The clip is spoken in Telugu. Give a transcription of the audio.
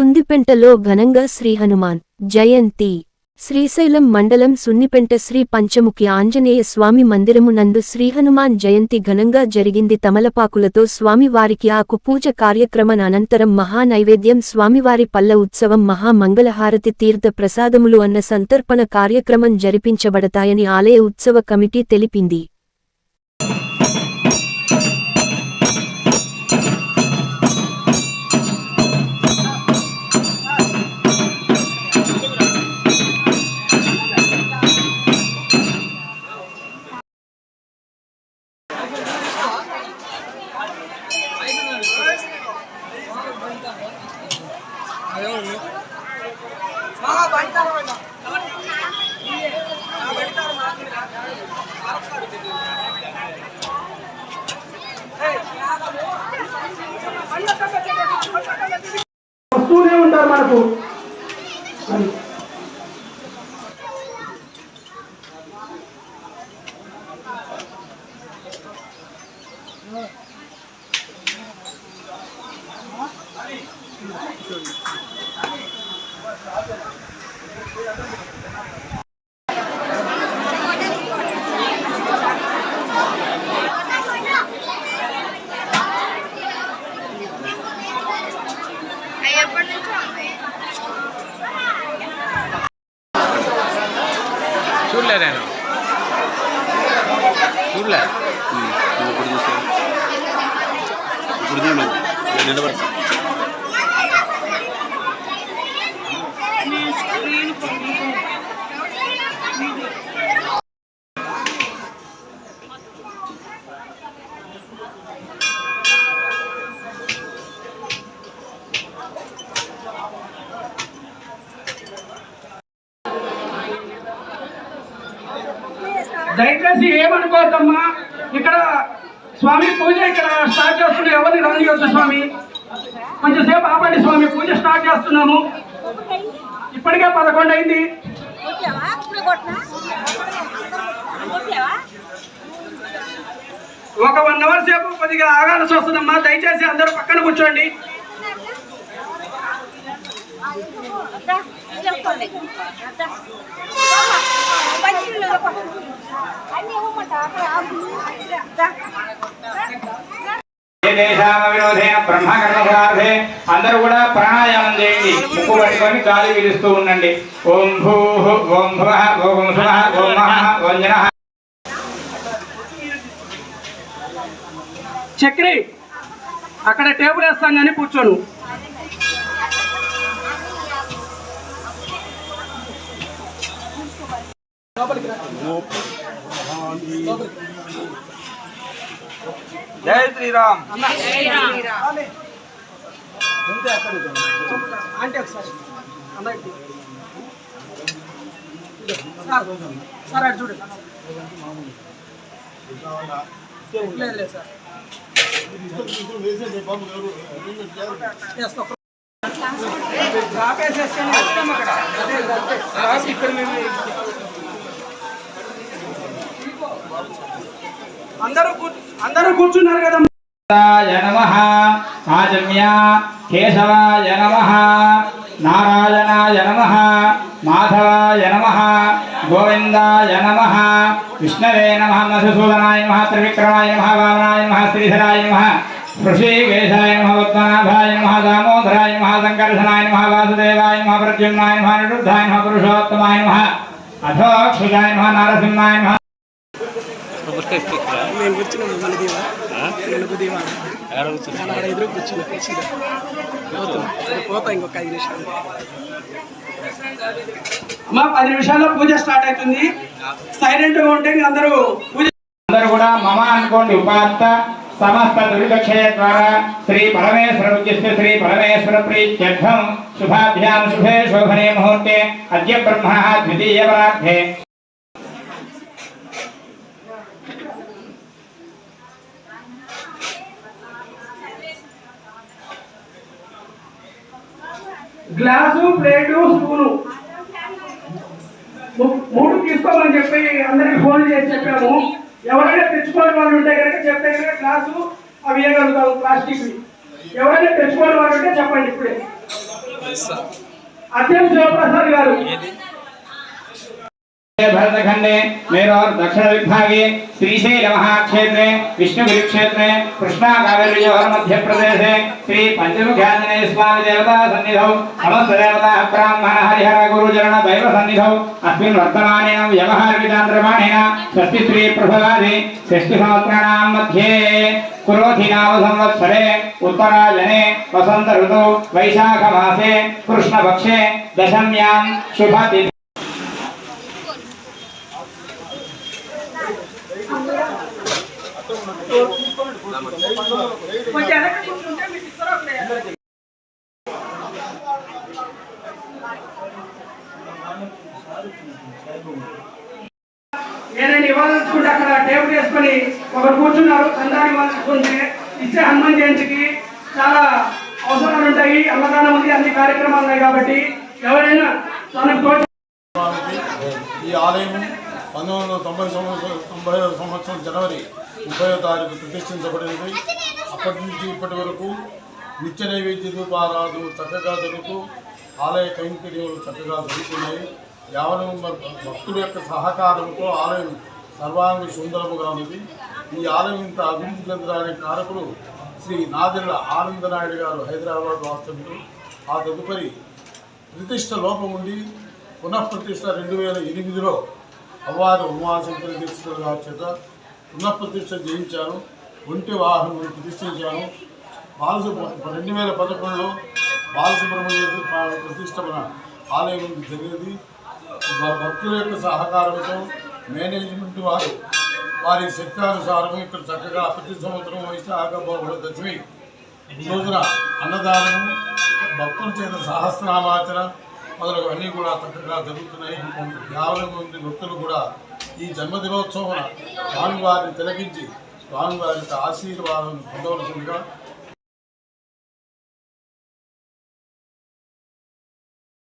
సుందిపెంటలో ఘనంగా శ్రీ హనుమాన్ జయంతి. శ్రీశైలం మండలం సున్నిపెంట శ్రీ పంచముఖి ఆంజనేయ స్వామి మందిరము నందు జయంతి ఘనంగా జరిగింది. తమలపాకులతో స్వామివారికి ఆకు పూజ కార్యక్రమం అనంతరం మహా నైవేద్యం స్వామివారి పల్ల ఉత్సవం మహా మంగళహారతి తీర్థ ప్రసాదములు అన్న సంతర్పణ కార్యక్రమం జరిపించబడతాయని ఆలయ ఉత్సవ కమిటీ తెలిపింది. వస్తూనే ఉంటారు మనకు అది. అవి ఎప్పటి నుంచో ఉన్నాయి చూడలే నేను చూడలే ఇప్పుడు చూసా ఇప్పుడు చూడండి నిలబడి దయచేసి ఏమనుకోవద్దమ్మా. ఇక్కడ స్వామి పూజ ఇక్కడ స్టార్ట్ చేస్తున్నాం ఎవరిని రానియొద్దు స్వామి? కొంచెంసేపు ఆపండి స్వామి. పూజ స్టార్ట్ చేస్తున్నాము. ఇప్పటికే పదకొండు అయింది. ఒక వన్ అవర్ సేపు కొద్దిగా ఆగాల్సి వస్తుందమ్మా. దయచేసి అందరూ పక్కన కూర్చోండి. బ్రహ్మకర్మపురాధే అందరూ కూడా ప్రాణాయామం చేయండి. ముక్కు పట్టుకొని గాలి పీలుస్తూ ఉండండి. ఓం భూ ఓం భువ ఓం శువ ఓం మహ ఓం జన. చక్రి అక్కడ టేబుల్ వేస్తాం కానీ కూర్చోను. జై శ్రీరామ్. అంటే ఒకసారి. సార్ సార్ అటు చూడు. లేదు లేదు సార్. ఇక్కడ మేము అందరూ అందరూ కూర్చున్నారు కదా. నమ. ఆజమ్య. కేశవాయ నమ. నారాయణాయ నమ. మాధవాయ నమ. గోవిందాయ నమ. విష్ణవే నమ. మధుసూదనాయ నమ. త్రివిక్రమాయ నమ. వామనాయ నమ. శ్రీధరాయ నమ. ఋషికేశాయ నమ. పద్మనాభాయ నమ. దామోదరాయ నమ. సంకర్షణాయ నమ. వాసుదేవాయ నమ. ప్రద్యుమ్నాయ నమ. నిరుద్ధాయ నమ. పురుషోత్తమాయ నమ. అథోక్షుజాయ నమ. నరసింహాయ నమ. నేను కూర్చున్నాను మన దీవా నేను దీవా ఆడ ఎదురు కూర్చున్నా కూర్చున్నా. పోతా ఇంకొక ఐదు నిమిషాలు. అమ్మా పది నిమిషాల్లో పూజ స్టార్ట్ అవుతుంది. సైలెంట్గా ఉంటే అందరూ పూజ అందరూ కూడా మమ అనుకోండి ఉపాత్త సమస్త దురితక్షయ ద్వారా శ్రీ పరమేశ్వర ఉద్దిష్ట శ్రీ పరమేశ్వర ప్రీత్యర్థం శుభాభ్యాం శుభే శోభనే ముహూర్తే అద్య బ్రహ్మణ ద్వితీయ గ్లాసు ప్లేటు స్పూను. మూడు తీసుకోమని చెప్పి అందరికి ఫోన్ చేసి చెప్పాము. ఎవరైనా తెచ్చుకోని వాళ్ళు ఉంటే కనుక చెప్తే కనుక గ్లాసు అవి ఇవ్వగలుగుతాము ప్లాస్టిక్ ఎవరైనా తెచ్చుకోని వాళ్ళు ఉంటే చెప్పండి ఇప్పుడే. అత్యం శివప్రసాద్ గారు. भरतखंडे मेरोर दक्षिण विभागे श्रीशैल महाक्षेत्रे विष्णुगिरि क्षेत्रे कृष्णा कावेरीयोर मध्य प्रदेशे श्री पंचमुख्याञ्जनेय स्वामी देवता समस्त ब्राह्मण हरिहर दैव अस्मिन् षष्ठी श्री मध्ये संवत्सरे उत्तरायणे वसन्त ऋतौ वैशाख मासे कृष्णपक्षे, दशम्यां కొంచెం ఇవ్వాలనుకుంటే అక్కడ టేబుల్ వేసుకొని ఒకరు కూర్చున్నారు. చందాన్ని ఇవ్వాలనుకుంటే ఇచ్చే హనుమాన్ జయంతికి చాలా అవసరాలు ఉంటాయి. అన్నదానం ఉంది అన్ని కార్యక్రమాలు ఉన్నాయి కాబట్టి ఎవరైనా తనకు ఈ ఆలయం పంతొమ్మిది వందల తొంభై సంవత్సరం తొంభై సంవత్సరం జనవరి ముప్పై తారీఖు ప్రతిష్ఠించబడినది. అప్పటి నుంచి ఇప్పటి వరకు నిత్య నైవేద్య రూపారాధులు చక్కగా జరుగుతూ ఆలయ కైంకర్యములు చక్కగా జరుగుతున్నాయి. కేవలం భక్తుల యొక్క సహకారంతో ఆలయం సర్వాంగ సుందరముగా ఉంది ఈ ఆలయం ఇంత అభివృద్ధి చెందడానికి కారకులు శ్రీ నాదిళ్ళ ఆనందనాయుడు గారు హైదరాబాద్ వాస్తవ్యులు ఆ తదుపరి ప్రతిష్ట లోపం ఉండి పునఃప్రతిష్ట రెండు వేల ఎనిమిదిలో అవ్వారు ఉమాశంకర దీక్షితుల చేత పునఃప్రతిష్ట చేయించాను ఒంటి వాహనం ప్రతిష్ఠించాను. బాలసుబ్రహ్మ రెండు వేల పదకొండులో బాలసుబ్రహ్మణ్య ప్రతిష్టమైన ఆలయం జరిగింది. భక్తుల యొక్క సహకారంతో మేనేజ్మెంట్ వారు వారి శక్తానుసారం ఇక్కడ చక్కగా ప్రతి సంవత్సరం వైశాఖ బహుళ దశమి. రోజున అన్నదానము భక్తుల చేత సహస్రనామాచరణ మొదలగు అన్నీ కూడా చక్కగా జరుగుతున్నాయి. యాభై మంది భక్తులు కూడా ఈ జన్మదినోత్సవం స్వామివారిని తిలకించి స్వామివారి ఆశీర్వాదం పొందవలసిందిగా